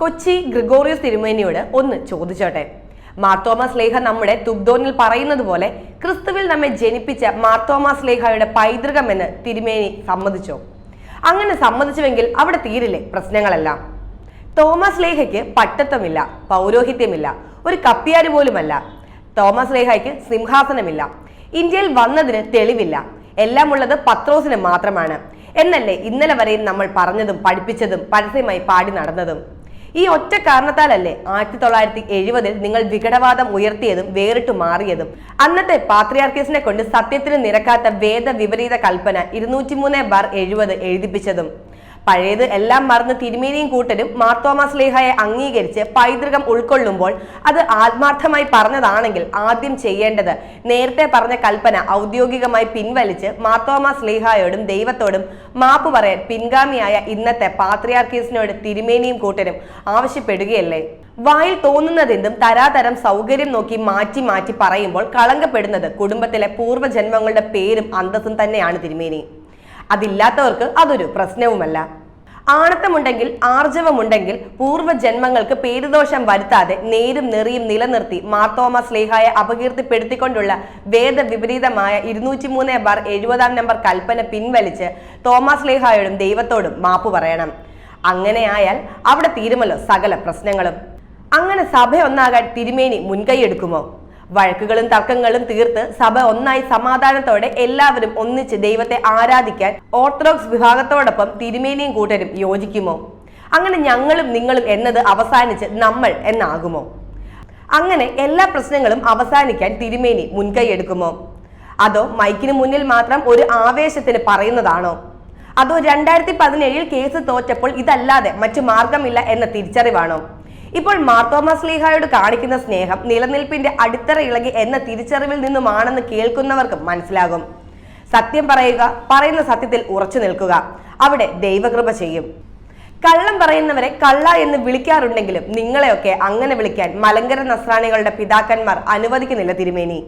കൊച്ചി ഗ്രിഗോറിയസ് തിരുമേനിയോട് ഒന്ന് ചോദിച്ചോട്ടെ. മാർത്തോമാസ് ലേഖ നമ്മുടെ തുബ്ദോനിൽ പറയുന്നത് പോലെ ക്രിസ്തുവിൽ നമ്മെ ജനിപ്പിച്ച മാർത്തോമാസ് ലേഖയുടെ പൈതൃകമെന്ന് തിരുമേനി സമ്മതിച്ചോ? അങ്ങനെ സമ്മതിച്ചുവെങ്കിൽ അവിടെ തീരില്ലേ പ്രശ്നങ്ങളെല്ലാം? തോമസ് ലേഖയ്ക്ക് പട്ടത്വമില്ല പൗരോഹിത്യമില്ല ഒരു കപ്പിയാര് പോലുമല്ല. തോമസ് ലേഖയ്ക്ക് സിംഹാസനമില്ല ഇന്ത്യയിൽ വന്നതിന് തെളിവില്ല എല്ലാം ഉള്ളത് പത്രോസിന് മാത്രമാണ്. എന്നല്ലേ ഇന്നലെ വരെയും നമ്മൾ പറഞ്ഞതും പഠിപ്പിച്ചതും പരസ്യമായി പാടി നടന്നതും? ഈ ഒറ്റ കാരണത്താലല്ലേ ആയിരത്തി തൊള്ളായിരത്തി എഴുപതിൽ നിങ്ങൾ വിഘടവാദം ഉയർത്തിയതും വേറിട്ട് മാറിയതും. അന്നത്തെ പാത്രിയാർക്കീസിനെ കൊണ്ട് സത്യത്തിന് നിരക്കാത്ത വേദ വിപരീത കൽപ്പന ഇരുന്നൂറ്റി മൂന്ന് ബാർ എഴുപത് എഴുതിപ്പിച്ചതും. പഴയത് എല്ലാം മറന്ന് തിരുമേനിയും കൂട്ടരും മാർത്തോമാ സ്ലേഹയെ അംഗീകരിച്ച് പൈതൃകം ഉൾക്കൊള്ളുമ്പോൾ അത് ആത്മാർത്ഥമായി പറഞ്ഞതാണെങ്കിൽ ആദ്യം ചെയ്യേണ്ടത് നേരത്തെ പറഞ്ഞ കൽപ്പന ഔദ്യോഗികമായി പിൻവലിച്ച് മാർത്തോമാ സ്ലേഹായോടും ദൈവത്തോടും മാപ്പ് പറയാൻ പിൻഗാമിയായ ഇന്നത്തെ പാത്രിയാർക്കീസിനോട് തിരുമേനിയും കൂട്ടരും ആവശ്യപ്പെടുകയല്ലേ? വായിൽ തോന്നുന്നതെന്തും തരാതരം സൗകര്യം നോക്കി മാറ്റി മാറ്റി പറയുമ്പോൾ കളങ്കപ്പെടുന്നത് കുടുംബത്തിലെ പൂർവജന്മങ്ങളുടെ പേരും അന്തസ്സും തന്നെയാണ് തിരുമേനി. അതില്ലാത്തവർക്ക് അതൊരു പ്രശ്നവുമല്ല. ആണത്തമുണ്ടെങ്കിൽ ആർജവമുണ്ടെങ്കിൽ പൂർവജന്മങ്ങൾക്ക് പേരുദോഷം വരുത്താതെ നേരും നെറിയും നിലനിർത്തി മാർത്തോമ സ്ലേഹായ അപകീർത്തിപ്പെടുത്തിക്കൊണ്ടുള്ള വേദവിപരീതമായ ഇരുന്നൂറ്റി മൂന്ന് ബാർ എഴുപതാം നമ്പർ കൽപ്പന പിൻവലിച്ച് തോമസ് ലേഹായോടും ദൈവത്തോടും മാപ്പ് പറയണം. അങ്ങനെയായാൽ അവിടെ തീരുമല്ലോ സകല പ്രശ്നങ്ങളും. അങ്ങനെ സഭയൊന്നാകാൻ തിരുമേനി മുൻകൈയെടുക്കുമോ? വഴക്കുകളും തർക്കങ്ങളും തീർത്ത് സഭ ഒന്നായി സമാധാനത്തോടെ എല്ലാവരും ഒന്നിച്ച് ദൈവത്തെ ആരാധിക്കാൻ ഓർത്തഡോക്സ് വിഭാഗത്തോടൊപ്പം തിരുമേനിയും കൂട്ടരും യോജിക്കുമോ? അങ്ങനെ ഞങ്ങളും നിങ്ങളും എന്നത് അവസാനിച്ച് നമ്മൾ എന്നാകുമോ? അങ്ങനെ എല്ലാ പ്രശ്നങ്ങളും അവസാനിക്കാൻ തിരുമേനി മുൻകൈയെടുക്കുമോ അതോ മൈക്കിന് മുന്നിൽ മാത്രം ഒരു ആവേശത്തിന് പറയുന്നതാണോ? അതോ രണ്ടായിരത്തി പതിനേഴിൽ കേസ് തോറ്റപ്പോൾ ഇതല്ലാതെ മറ്റു മാർഗമില്ല എന്ന തിരിച്ചറിവാണോ? ഇപ്പോൾ മാർത്തോമസ് ലീഹായോട് കാണിക്കുന്ന സ്നേഹം നിലനിൽപ്പിന്റെ അടിത്തറ ഇളകി എന്ന തിരിച്ചറിവിൽ നിന്നുമാണെന്ന് കേൾക്കുന്നവർക്ക് മനസ്സിലാകും. സത്യം പറയുക പറയുന്ന സത്യത്തിൽ ഉറച്ചു നിൽക്കുക. അവിടെ ദൈവകൃപ ചെയ്യും. കള്ളം പറയുന്നവരെ കള്ള എന്ന് വിളിക്കാറുണ്ടെങ്കിലും നിങ്ങളെയൊക്കെ അങ്ങനെ വിളിക്കാൻ മലങ്കര നസ്രാണികളുടെ പിതാക്കന്മാർ അനുവദിക്കുന്നില്ല തിരുമേനി.